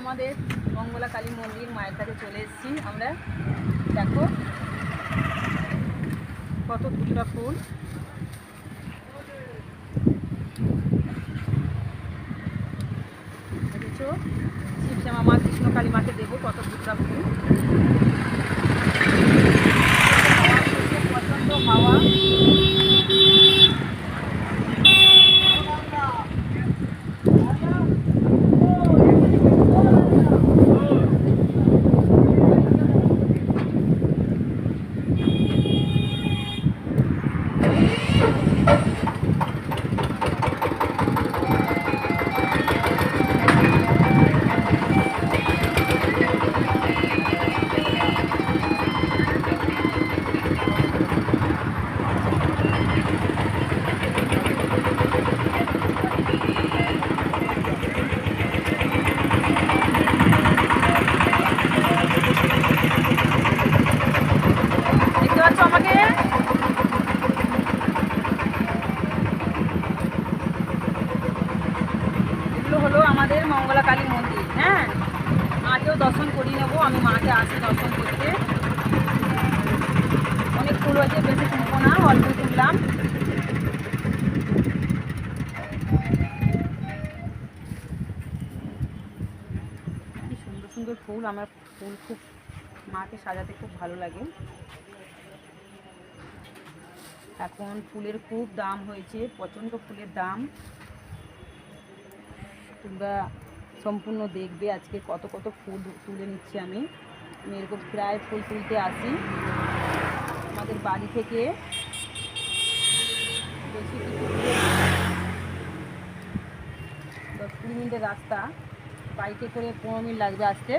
আমাদের মঙ্গলা কালী মন্দির মায়ের কাছে চলে এসেছি। আমরা দেখো কত দুটা ফুল। শিবশ্যামা মা কৃষ্ণ কালী মাকে দেবো কত দুটা ফুল প্রচণ্ড হাওয়া দেখতে পাচ্ছ আমাকে এগুলো হলো আমাদের মঙ্গলা কালী মন্দির হ্যাঁ মাকেও দর্শন করিয়ে নেব, আমি মাকে আসি দর্শন করতে। অনেক ফুল হয়েছে বেশি তুলবো না, অল্প তুললাম। কি সুন্দর সুন্দর ফুল, আমার ফুল খুব মাকে সাজাতে খুব ভালো লাগে। এখন ফুলের খুব দাম হয়েছে, প্রচণ্ড ফুলের দাম। তোমরা সম্পূর্ণ দেখবে। আজকে কত কত ফুল তুলে নিচ্ছি আমি। আমি এরকম প্রায় ফুল তুলতে আসি। আমাদের বাড়ি থেকে বেশি দশ কুড়ি মিনিটের রাস্তা। বাইকে করে পনেরো মিনিট লাগবে আসতে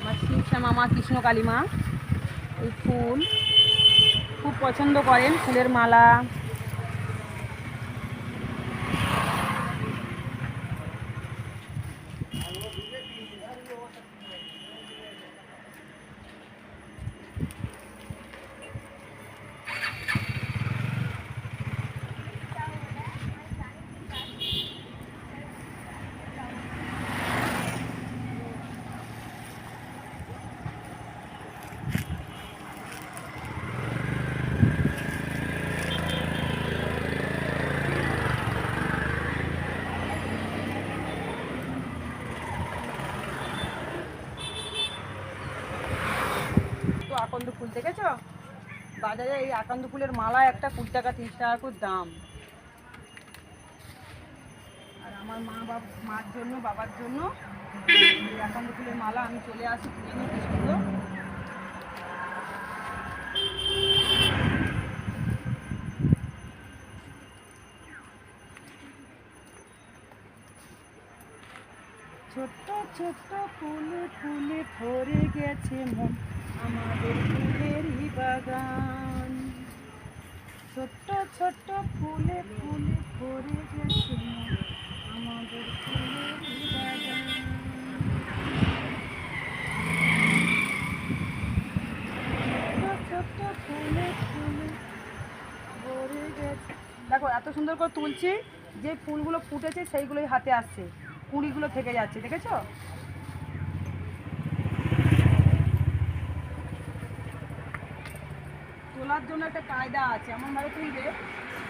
আমার শিবশ্যামা মা কৃষ্ণ কালী মা। এই ফুল খুব পছন্দ করেন ফুলের মালা। দেখেছ? বাজারে এই আকন্দ ফুলের মালা একটা কুড়ি টাকা, তিরিশ টাকা করে দাম। আর আমার মা বাবা মার জন্য, বাবার জন্য এই ফুলের মালা আমি চলে আসি কিনে নিই কি সুন্দর ছোট্ট ছোট্ট ফুলে ফুলে ভরে গেছে মন। আমাদের ফুলেরই বাগান। ছোট্ট ছোট্ট ফুলে ফুলে ভরে গেছে আমাদের ফুলেরই বাগান। ছোট্ট ফুলে ফুলে ভরে গেছে। দেখো, এত সুন্দর করে তুলছি, যে ফুলগুলো ফুটেছে সেইগুলোই হাতে আসছে, কুড়িগুলো থেকে যাচ্ছে, দেখেছ? তোলার জন্য একটা কায়দা আছে। এমনভাবে তুলবে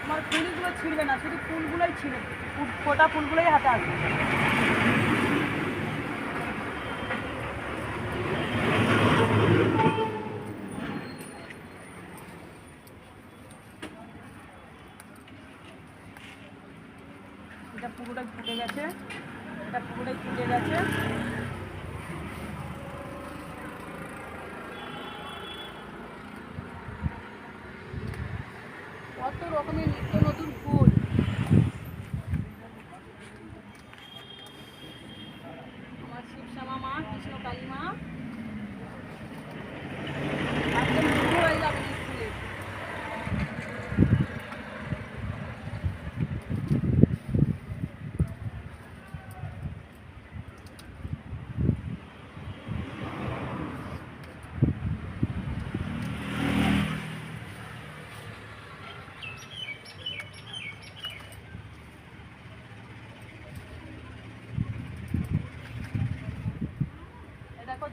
তোমার ফুলগুলো ছিঁড়বে না, শুধু ফুলগুলোই ছিঁড়বে ফু- ফোটা ফুলগুলোই হাতে আসবে। এটা পুরোটাই ফুটে গেছে, এটা পুরোটাই ফুটে গেছে। কত রকমের নিত্য নতুন ফুল আমার শিবশ্যামা মা কৃষ্ণ কালী মা একদম মুগ্ধ হয়ে যাবে এই ফুলে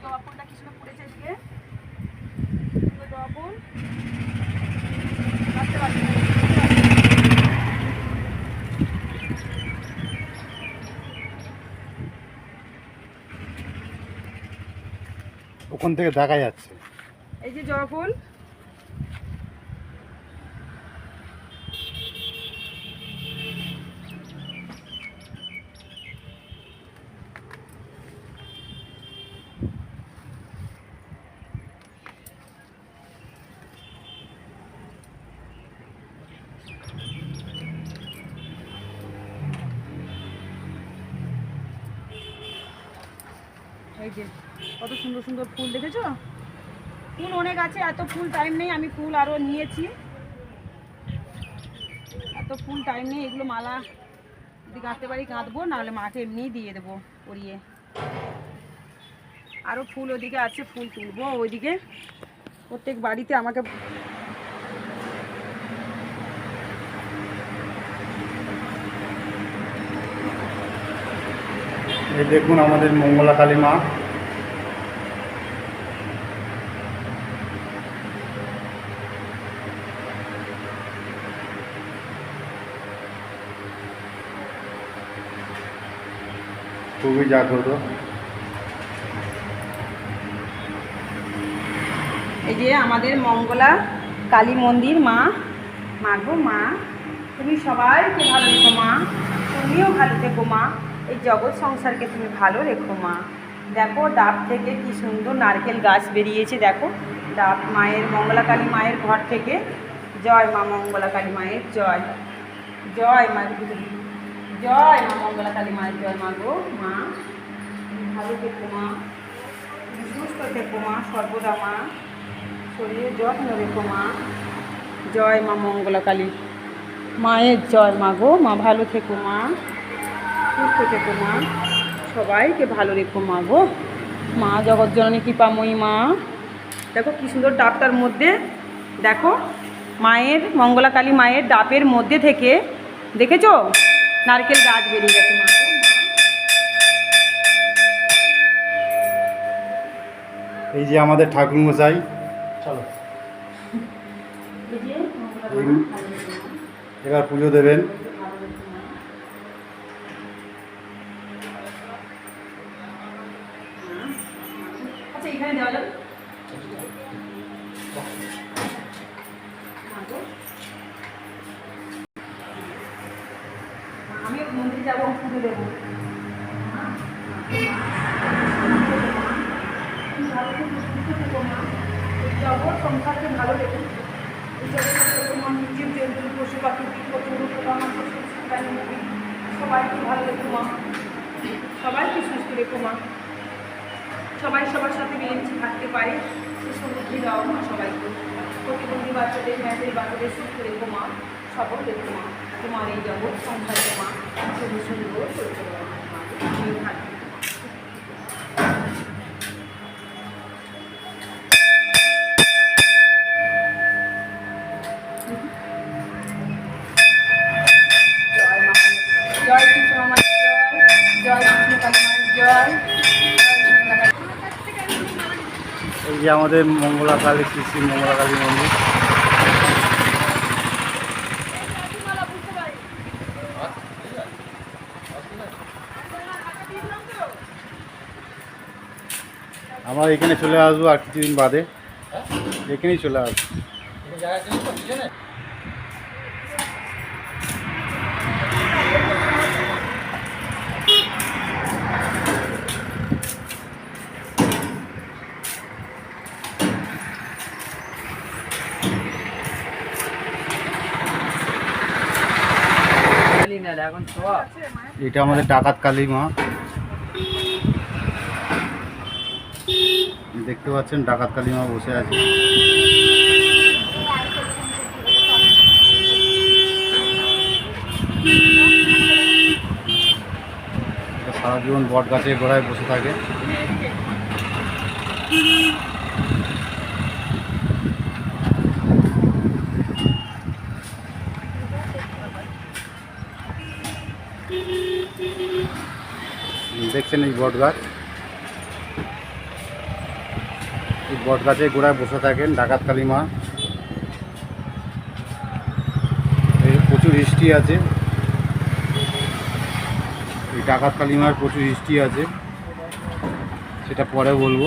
জবা ফুলটা কি সুন্দর ফুটেছে এদিকে সুন্দর জবা ফুল রাখতে পারছি না। ওখান থেকে দেখা যাচ্ছে। এই যে জবা ফুল। এই যে, কত সুন্দর সুন্দর ফুল দেখেছ? ফুল অনেক আছে, এত ফুল টাইম নেই, আমি ফুল আরও নিয়েছি। এত ফুল টাইম নেই, এগুলো মালা যদি গাঁথতে পারি গাঁথবো নাহলে মাকে এমনিই দিয়ে দেবো পরিয়ে। আরও ফুল ওদিকে আছে, ফুল তুলবো ওইদিকে। প্রত্যেক বাড়িতে আমাকে এই দেখুন আমাদের মঙ্গলা কালী মা। খুবই জাগ্রত। এই যে আমাদের মঙ্গলা কালী মন্দির মা মা গো মা, তুমি সবাইকে ভালো রেখো মা, তুমিও ভালো থেকো মা। এই জগৎ সংসারকে তুমি ভালো রেখো মা। দেখো ডাব থেকে কি সুন্দর নারকেল গাছ বেরিয়েছে, দেখো। ডাব মায়ের মঙ্গলা কালী মায়ের ঘর থেকে। জয় মা মঙ্গলা কালী মায়ের, জয়। জয় মা জয় মা মঙ্গলা কালী মায়ের, জয় মা গো মা। ভালো থেকো মা। সুস্থ থেকো মা সর্বদা মা। শরীরের যত্ন রেখো মা। জয় মা মঙ্গলা কালী মায়ের জয় মা গো মা, ভালো থেকো মা। সুস্থ থেকো মা। সবাইকে ভালো রেখো মা গো। মা জগৎ জগৎজননী কৃপাময়ী মা। দেখো কি সুন্দর ডাবটার মধ্যে দেখো মায়ের মঙ্গলা কালী মায়ের ডাবের মধ্যে থেকে দেখেছ? নারকেল গাছ বেরিয়ে গেছে মা। এই যে আমাদের ঠাকুর মশাই চলো। এবার পুজো দেবেন। এখানে দেওয়া যাবে? আমি মন্দির যাব পুজো দেবো। জগৎ সংসারকে ভালো রেখো জীব জন্তু পশু পাখি কীটপতঙ্গ পোকামাকড় সবাইকে ভালো রেখো মা সবাইকে সুস্থ রেখো মা। সবাই সবার সাথে মিলেমিশে থাকতে পারে। সে সমৃদ্ধি দাও মা সবাইকে। প্রতিবন্ধী বাচ্চাদের ম্যাচের বাচ্চাদের সুস্থ রেখো মা, সবল রেখো মা। তোমার এই জগৎ সংসারে মা সুন্দর সুন্দর জয় জয় জয়। জয় কৃষ্ণ জয়। এই যে আমাদের মঙ্গলা কালী শ্রী মঙ্গলা কালী মন্দির। আমরা এখানে চলে আসব আর কিছুদিন বাদে। এখানেই চলে আসব। এটা আমাদের ডাকাত কালী মা। দেখতে পাচ্ছেন ডাকাত কালী মা বসে আছে। এটা সারা জীবন বট গাছের গোড়ায় বসে থাকে। দেখছেন এই বট গাছ। এই বট গাছে গোড়ায় বসে থাকেন ডাকাত কালিমা। প্রচুর হিস্ট্রি আছে। এই ডাকাত কালিমার প্রচুর হিস্ট্রি আছে। সেটা পরে বলব।